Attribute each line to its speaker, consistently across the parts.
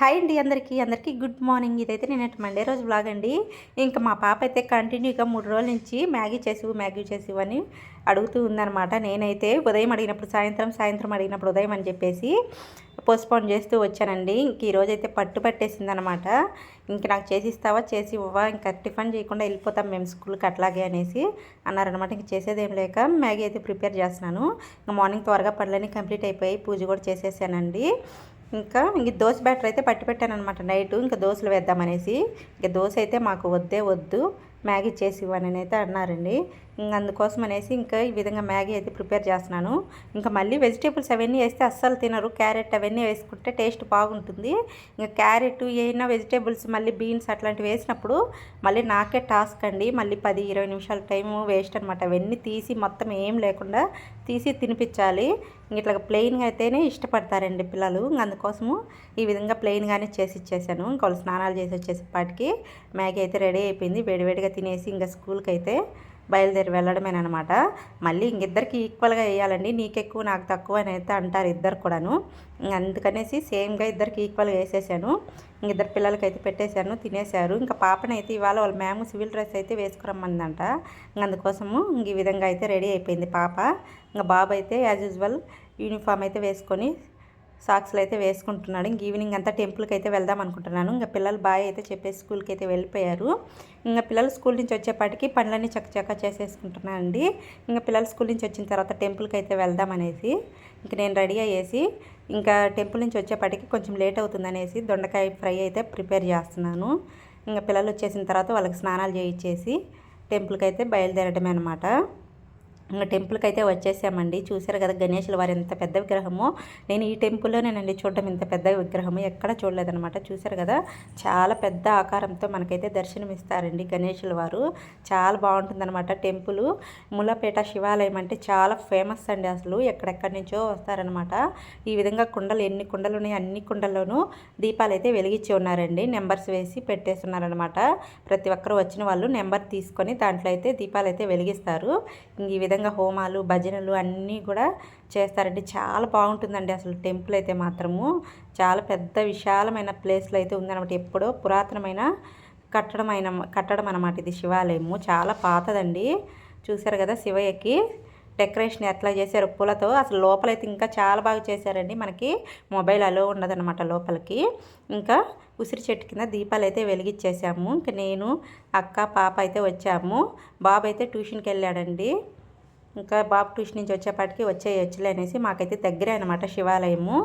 Speaker 1: Hi అండి అందరికీ. అందరికీ గుడ్ మార్నింగ్. ఇదైతే నేను మండే రోజు బ్లాగ్ అండి. ఇంకా మా పాప అయితే కంటిన్యూగా మూడు రోజుల నుంచి మ్యాగీ చేసివు మ్యాగీ చేసివు అని అడుగుతూ ఉందన్నమాట. నేనైతే ఉదయం అడిగినప్పుడు సాయంత్రం సాయంత్రం అడిగినప్పుడు ఉదయం అని చెప్పేసి పోస్ట్పోన్ చేస్తూ వచ్చానండి. ఇంక ఈరోజు అయితే పట్టు పట్టేసింది అనమాట ఇంక నాకు చేసి ఇస్తావా చేసి ఇవ్వవా ఇంకా టిఫిన్ చేయకుండా వెళ్ళిపోతాం మేము స్కూల్కి అట్లాగే అనేసి అన్నారనమాట ఇంక చేసేదేం లేక మ్యాగీ అయితే ప్రిపేర్ చేస్తున్నాను. ఇంకా మార్నింగ్ త్వరగా పనులన్నీ కంప్లీట్ అయిపోయి పూజ కూడా చేసేసానండి. ఇంకా ఇంక దోశ బ్యాటర్ అయితే పట్టి పెట్టాను అనమాట నైట్ ఇంకా దోశలు వేద్దామనేసి. ఇంకా దోశ అయితే మాకు వద్దే వద్దు. మ్యాగీ చేసి ఇవ్వని అయితే అన్నారండి. ఇంక అందుకోసం అనేసి ఇంకా ఈ విధంగా మ్యాగీ అయితే ప్రిపేర్ చేస్తున్నాను. ఇంకా మళ్ళీ వెజిటేబుల్స్ అవన్నీ వేస్తే అస్సలు తినరు. క్యారెట్ అవన్నీ వేసుకుంటే టేస్ట్ బాగుంటుంది. ఇంకా క్యారెట్ ఏమైనా వెజిటేబుల్స్ మళ్ళీ బీన్స్ అట్లాంటివి వేసినప్పుడు మళ్ళీ నాకే టాస్క్ అండి. మళ్ళీ పది ఇరవై నిమిషాల టైం వేస్ట్ అనమాట అవన్నీ తీసి మొత్తం ఏం లేకుండా తీసి తినిపించాలి. ఇట్లా ప్లెయిన్గా అయితేనే ఇష్టపడతారండి పిల్లలు. అందుకోసము ఈ విధంగా ప్లెయిన్గానే చేసి ఇచ్చేసాను. ఇంకా స్నానాలు చేసి వచ్చేసేపాటికి మ్యాగీ అయితే రెడీ అయిపోయింది. వేడివేడిగా తినేసి ఇంకా స్కూల్కి అయితే బయలుదేరి వెళ్ళడమేనమాట మళ్ళీ ఇంకిద్దరికి ఈక్వల్గా వేయాలండి నీకెక్కువ నాకు తక్కువ అని అయితే అంటారు ఇద్దరు కూడాను. అందుకనేసి సేమ్గా ఇద్దరికి ఈక్వల్గా వేసేసాను ఇద్దరు పిల్లలకి అయితే పెట్టేశాను తినేశారు. ఇంకా పాపనైతే ఇవాళ వాళ్ళ మేము సివిల్ డ్రెస్ అయితే వేసుకురమ్మందంట. అందుకోసము ఇంక ఈ విధంగా అయితే రెడీ అయిపోయింది పాప. ఇంకా బాబు అయితే యాజ్ యూజువల్ యూనిఫామ్ అయితే వేసుకొని సాక్స్లు అయితే వేసుకుంటున్నాడు. ఇంక ఈవినింగ్ అంతా టెంపుల్కి అయితే వెళ్దాం అనుకుంటున్నాను. ఇంకా పిల్లలు బాయ్ అయితే చెప్పేసి స్కూల్కి అయితే వెళ్ళిపోయారు. ఇంకా పిల్లలు స్కూల్ నుంచి వచ్చేపాటికి పనులన్నీ చక్కచక్క చేసేసుకుంటున్నాను అండి. ఇంకా పిల్లలు స్కూల్ నుంచి వచ్చిన తర్వాత టెంపుల్కి అయితే వెళ్దాం అనేసి ఇంక నేను రెడీ అయ్యేసి ఇంకా టెంపుల్ నుంచి వచ్చేపాటికి కొంచెం లేట్ అవుతుందనేసి దొండకాయ ఫ్రై అయితే ప్రిపేర్ చేస్తున్నాను. ఇంకా పిల్లలు వచ్చేసిన తర్వాత వాళ్ళకి స్నానాలు చేయించేసి టెంపుల్కి అయితే బయలుదేరడమే అనమాట ఇంకా టెంపుల్కి అయితే వచ్చేసామండి. చూసారు కదా గణేషుల వారి ఎంత పెద్ద విగ్రహము. నేను ఈ టెంపుల్లోనేనండి చూడటం ఇంత పెద్ద విగ్రహము ఎక్కడ చూడలేదనమాట చూసారు కదా చాలా పెద్ద ఆకారంతో మనకైతే దర్శనం ఇస్తారండి గణేషుల వారు. చాలా బాగుంటుందన్నమాట టెంపుల్. ములపేట శివాలయం అంటే చాలా ఫేమస్ అండి అసలు. ఎక్కడెక్కడి నుంచో వస్తారనమాట ఈ విధంగా కుండలు ఎన్ని కుండలు ఉన్నాయి అన్ని కుండల్లోనూ దీపాలు అయితే వెలిగించి ఉన్నారండి. నెంబర్స్ వేసి పెట్టేస్తున్నారనమాట ప్రతి ఒక్కరు వచ్చిన వాళ్ళు నెంబర్ తీసుకొని దాంట్లో అయితే దీపాలు అయితే వెలిగిస్తారు ఈ విధంగా విధంగా హోమాలు భజనలు అన్నీ కూడా చేస్తారండి. చాలా బాగుంటుందండి అసలు టెంపుల్ అయితే మాత్రము. చాలా పెద్ద విశాలమైన ప్లేస్లో అయితే ఉందన్నమాట. ఎప్పుడో పురాతనమైన కట్టడమైన కట్టడం అనమాట ఇది శివాలయము. చాలా పాతదండి. చూసారు కదా శివయ్యకి డెకరేషన్ ఎట్లా చేశారు పూలతో. అసలు లోపలైతే ఇంకా చాలా బాగా చేశారండి. మనకి మొబైల్ అలో ఉండదన్నమాట లోపలికి. ఇంకా ఉసిరి చెట్టు కింద దీపాలు అయితే వెలిగించేసాము ఇంకా నేను అక్క పాప అయితే వచ్చాము. బాబు అయితే ట్యూషన్కి వెళ్ళాడండి. ఇంకా బాబు ట్యూషన్ నుంచి వచ్చేపాటికి వచ్చేయచ్చులే అనేసి మాకైతే దగ్గరే అనమాట శివాలయము.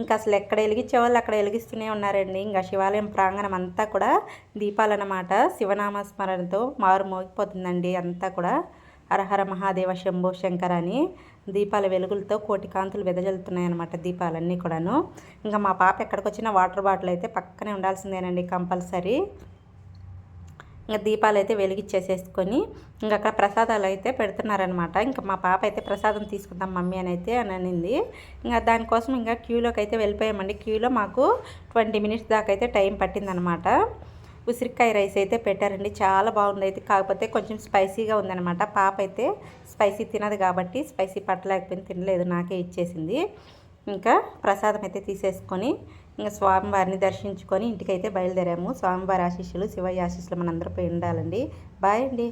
Speaker 1: ఇంకా అసలు ఎక్కడ వెలిగించే వాళ్ళు అక్కడ వెలిగిస్తూనే ఉన్నారండి. ఇంకా శివాలయం ప్రాంగణం అంతా కూడా దీపాలన్నమాట. శివనామస్మరణతో మారు మోగిపోతుందండి అంతా కూడా. హరహర మహాదేవ శంభో శంకర్ అని దీపాల వెలుగులతో కోటి కాంతులు వెదజల్లుతున్నాయి అనమాట దీపాలన్నీ కూడాను. ఇంకా మా పాప ఎక్కడికి వచ్చినా వాటర్ బాటిల్ అయితే పక్కనే ఉండాల్సిందేనండి కంపల్సరీ. ఇంకా దీపాలు అయితే వెలిగించేసేసుకొని ఇంకా అక్కడ ప్రసాదాలు అయితే పెడుతున్నారనమాట ఇంకా మా పాప అయితే ప్రసాదం తీసుకుందాం మమ్మీ అని అయితే అని అనింది. ఇంకా దానికోసం ఇంకా క్యూలోకి అయితే వెళ్ళిపోయామండి. క్యూలో మాకు ట్వంటీ మినిట్స్ దాకా అయితే టైం పట్టిందనమాట ఉసిరికాయ రైస్ అయితే పెట్టారండి. చాలా బాగుంది అయితే కాకపోతే కొంచెం స్పైసీగా ఉందనమాట పాప అయితే స్పైసీ తినదు కాబట్టి స్పైసీ పట్టలేకపోయింది. తినలేదు. నాకే ఇచ్చేసింది. ఇంకా ప్రసాదం అయితే తీసేసుకొని ఇంకా స్వామివారిని దర్శించుకొని ఇంటికైతే బయలుదేరాము. స్వామివారి ఆశీస్సులు శివయ్య ఆశీస్సులు మనందరిపై ఉండాలండి. బాయ్ అండి.